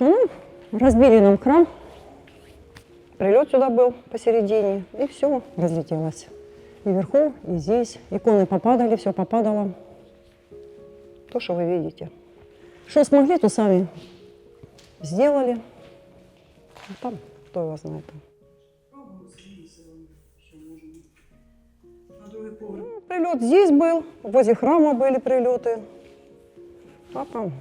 Ну, разбили нам храм. Прилет сюда был посередине, и все разлетелось. И вверху, и здесь. Иконы попадали, все попадало. То, что вы видите. Что смогли, то сами сделали. А там, кто его знает. Ну, прилет здесь был, возле храма были прилеты. А там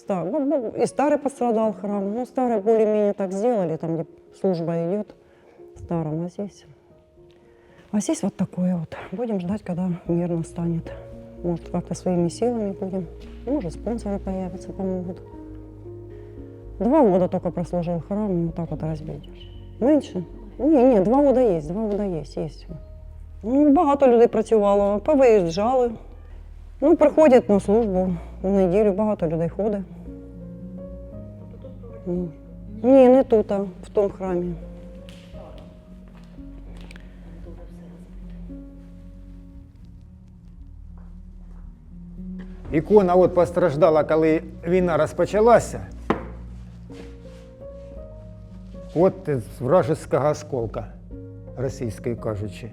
стар- ну, ну, и старый пострадал храм. Ну, старый более-менее так сделали, там, где служба идет. Старым, а здесь... А здесь вот такое вот. Будем ждать, когда мир настанет. Может, как-то своими силами будем. Может, спонсоры появятся, помогут. Два года только прослужил храм, и вот так вот разбить. Менше? Ні, ні, два года є, два года є, є. Ну, багато людей працювало, повиїжджали. Ну, приходять на службу в неділю, багато людей ходить. Ну, Ні, не тут, а в тому храмі. Ікона от постраждала, коли війна розпочалася. От з осколка, російською кажучи.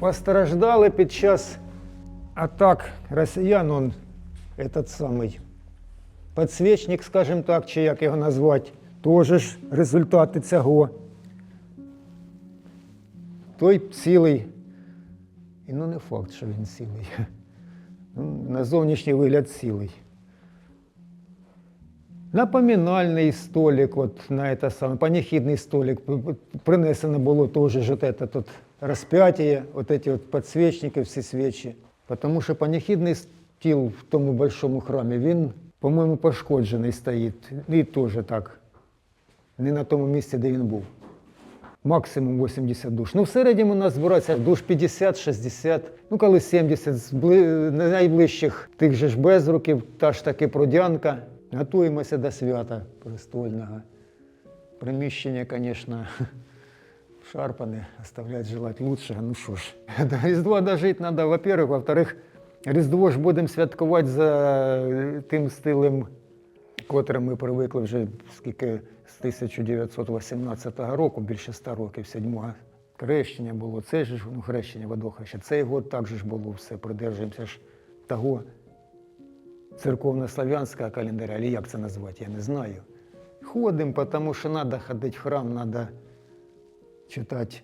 Постраждали під час атак росіян, он, этот самий підсвічник, скажімо так, чи як його назвати, теж ж результати цього. Той цілий, і ну не факт, що він цілий. Ну, на зовнішній вигляд цілий. Напоминальний столик, от на це саме, паніхідний столик, п- п- принесено було теж ж от это тут розп'яття, от эти от підсвічники, всі свічі. Тому що паніхідний стіл в тому большому храмі, він, по-моєму, пошкоджений стоїть. І теж так, не на тому місці, де він був. Максимум 80 душ. Ну, в середньому у нас збирається душ 50-60, ну коли 70 з бли- найближчих тих же ж безруків, та ж таки продянка. Готуємося до свята престольного. Приміщення, звісно, шарпане, оставлять желать лучшего. Ну що ж, до Різдва дожити треба, во-первых, во-вторых, Різдво ж будемо святкувати за тим стилем котре ми привикли вже скільки з 1918 року, більше 100 років, седьмого хрещення було. Це ж ну, хрещення водохреща. Цей год також ж було все. Придержуємося ж того церковно-слав'янського календаря, або як це назвати, я не знаю. Ходимо, тому що треба ходити в храм, треба читати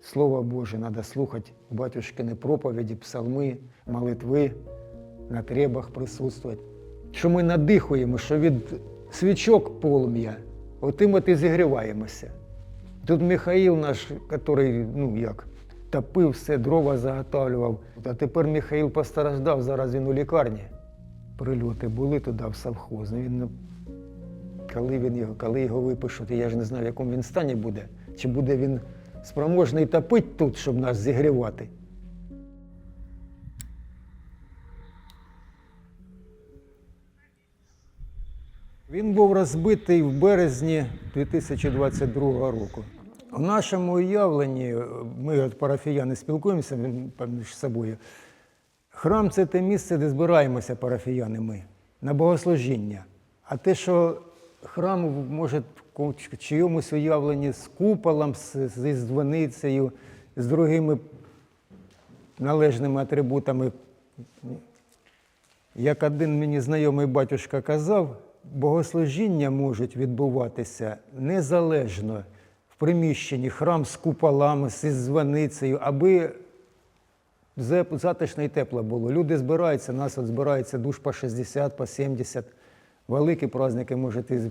Слово Боже, треба слухати батюшкини проповіді, псалми, молитви, на требах присутствувати. Що ми надихуємо, що від свічок полум'я, отим от і зігріваємося. Тут Михаїл наш, який, ну як, топив все, дрова заготовлював. А тепер Михаїл постраждав, зараз він у лікарні. Прильоти були туди в совхоз. Він, коли, він його, коли його випишуть, я ж не знаю, в якому він стані буде. Чи буде він спроможний топити тут, щоб нас зігрівати. Він був розбитий в березні 2022 року. В нашому уявленні, ми от парафіяни спілкуємося між собою. Храм це те місце, де збираємося парафіяни ми на богослужіння. А те, що храм може в чиємусь уявленні з куполом, зі дзвоницею, з другими належними атрибутами, як один мені знайомий батюшка казав, богослужіння можуть відбуватися незалежно в приміщенні, храм з куполами, зі дзвоницею, аби затишно і тепло було. Люди збираються, нас от збирається душ по 60, по 70. Великі праздники, може, з-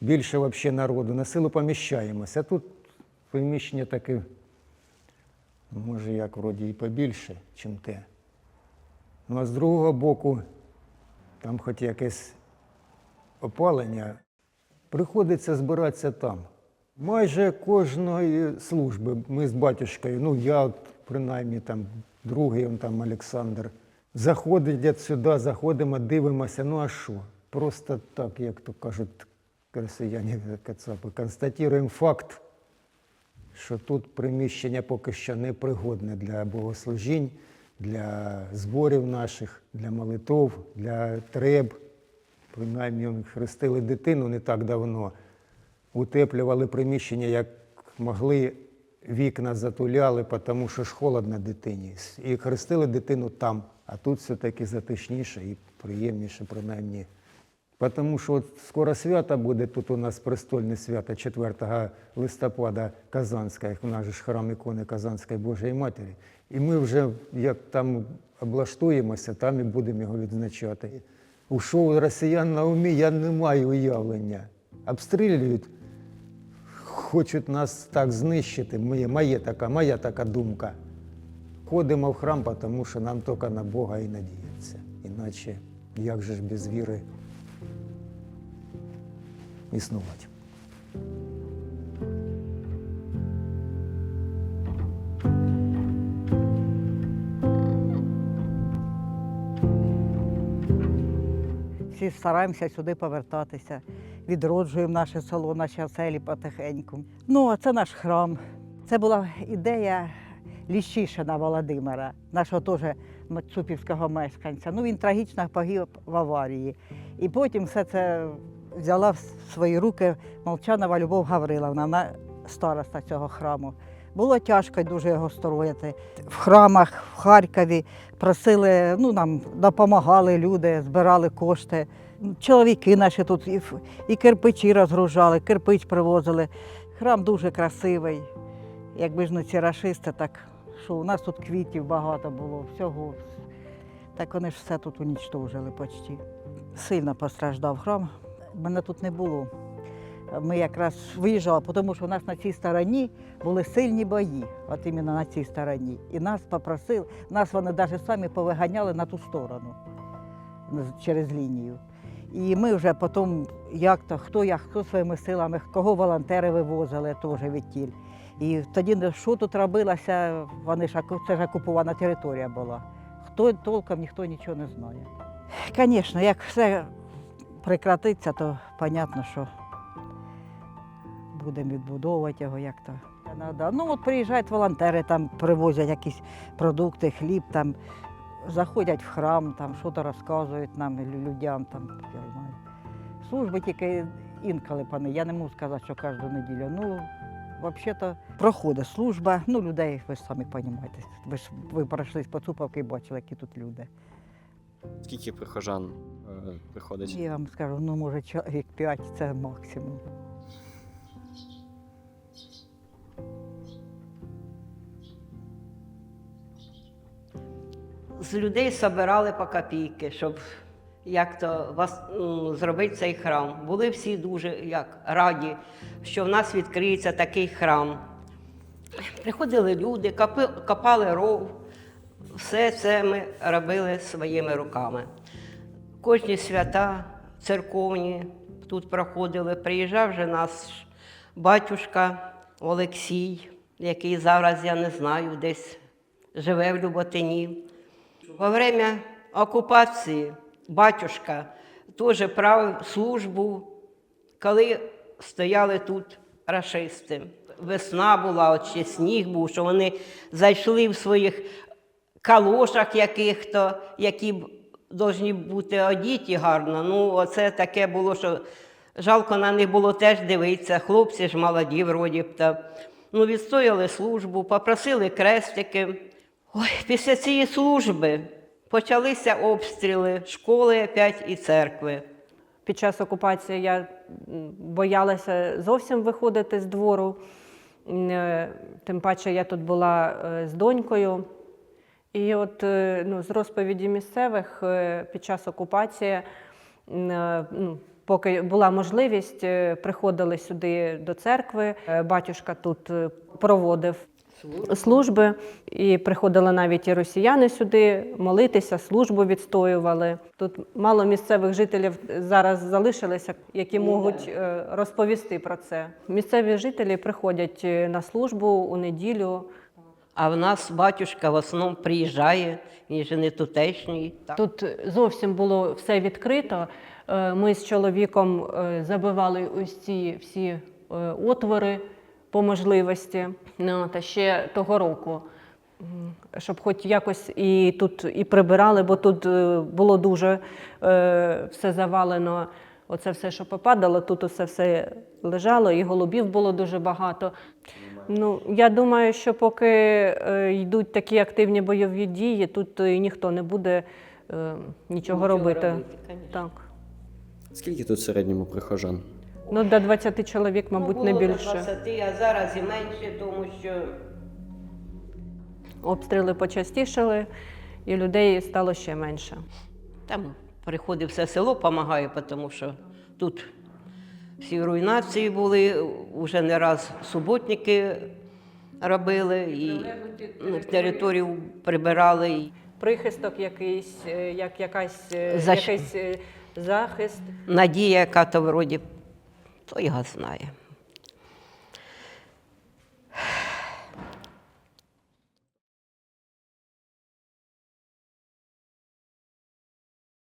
більше взагалі народу. На силу поміщаємося. А тут приміщення таке, може, як вроді і побільше, чим те. Ну а з другого боку, там хоч якесь опалення, приходиться збиратися там. Майже кожної служби ми з батюшкою, ну я от, принаймні там другий он там Олександр, заходять сюди, заходимо, дивимося, ну а що? Просто так, як то кажуть росіяни кацапи, констатуємо факт, що тут приміщення поки що не пригодне для богослужінь, для зборів наших, для молитов, для треб. Принаймні хрестили дитину не так давно, утеплювали приміщення, як могли, вікна затуляли, тому що ж холодно дитині. І хрестили дитину там, а тут все-таки затишніше і приємніше, принаймні. Тому що от скоро свято буде, тут у нас престольне свято 4 листопада Казанська, як у нас же ж храм ікони Казанської Божої Матері. І ми вже як там облаштуємося, там і будемо його відзначати. У що у росіян на умі я не маю уявлення. Обстрілюють, хочуть нас так знищити. Моє, моє така, моя така думка. Ходимо в храм, тому що нам тільки на Бога і надіятися. Іначе як же ж без віри існувати. Всі стараємося сюди повертатися, відроджуємо наше село, наші оселі потихеньку. Ну, а це наш храм. Це була ідея Ліщишина Володимира, нашого теж Мацупівського мешканця. Ну, він трагічно погиб в аварії. І потім все це взяла в свої руки Молчанова Любов Гавриловна, вона староста цього храму. Було тяжко дуже його строїти. В храмах в Харкові просили, ну нам допомагали люди, збирали кошти. Чоловіки наші тут і, і кирпичі розгружали, кирпич привозили. Храм дуже красивий. Якби ж не ці рашисти, так що у нас тут квітів багато було, всього. Так вони ж все тут унічтожили почти. Сильно постраждав храм. Мене тут не було. Ми якраз виїжджали, тому що у нас на цій стороні були сильні бої, от іменно на цій стороні. І нас попросили, нас вони навіть самі повиганяли на ту сторону через лінію. І ми вже потім, як то, хто як, хто своїми силами, кого волонтери вивозили теж відтіль. І тоді що тут робилося, вони ж це ж окупована територія була. Хто толком ніхто нічого не знає. Звісно, як все прекратиться, то зрозуміло, що будемо відбудовувати його як то. Ну от приїжджають волонтери, там привозять якісь продукти, хліб, там заходять в храм, там щось розказують нам людям. Там. Служби тільки інколи пани. Я не можу сказати, що кожну неділю. Ну, взагалі-то проходить служба. Ну, людей, ви ж самі розумієте. Ви ж ви пройшли по Цуповки і бачили, які тут люди. Скільки прихожан приходить? Я вам скажу, ну може чоловік п'ять це максимум. з людей збирали по копійки, щоб як то вас, зробити цей храм. Були всі дуже як, раді, що в нас відкриється такий храм. Приходили люди, копали ров. Все це ми робили своїми руками. Кожні свята церковні тут проходили. Приїжджав вже наш батюшка Олексій, який зараз, я не знаю, десь живе в Люботині. Во время окупації батюшка теж правив службу, коли стояли тут рашисти. Весна була, ще сніг був, що вони зайшли в своїх калошах яких-то, які б повинні бути одіті гарно. Ну, оце таке було, що жалко на них було теж дивитися. Хлопці ж молоді, вроді б. Та. Ну, відстояли службу, попросили крестики. Ой, після цієї служби почалися обстріли школи опять і церкви. Під час окупації я боялася зовсім виходити з двору. Е, Тим паче я тут була е, з донькою. І от е, ну, з розповіді місцевих е, під час окупації, е, ну, поки була можливість, приходили сюди до церкви. Батюшка тут проводив служби, і приходили навіть і росіяни сюди молитися, службу відстоювали. Тут мало місцевих жителів зараз залишилися, які можуть е, розповісти про це. Місцеві жителі приходять на службу у неділю. А в нас батюшка в основному приїжджає, він же не тутешній. Тут зовсім було все відкрито. Е, Ми з чоловіком е, забивали ось ці всі е, отвори по можливості. Ну, та ще того року щоб хоч якось і тут і прибирали, бо тут було дуже все завалено. Оце все, що попадало, тут усе все лежало, і голубів було дуже багато. Ну, я думаю, що поки е, йдуть такі активні бойові дії, тут і ніхто не буде е, нічого, робити. робити, так. Скільки тут в середньому прихожан? Ну, до 20 чоловік, мабуть, ну, не було до більше. 20, а зараз і менше, тому що Обстріли почастішали, і людей стало ще менше. там приходить все село, допомагає, тому що тут всі руйнації були, вже не раз суботники робили і ну, територію прибирали. Прихисток якийсь, е, як якась, е, Защ- якийсь е, захист. Надія, яка то вроді, то його знає.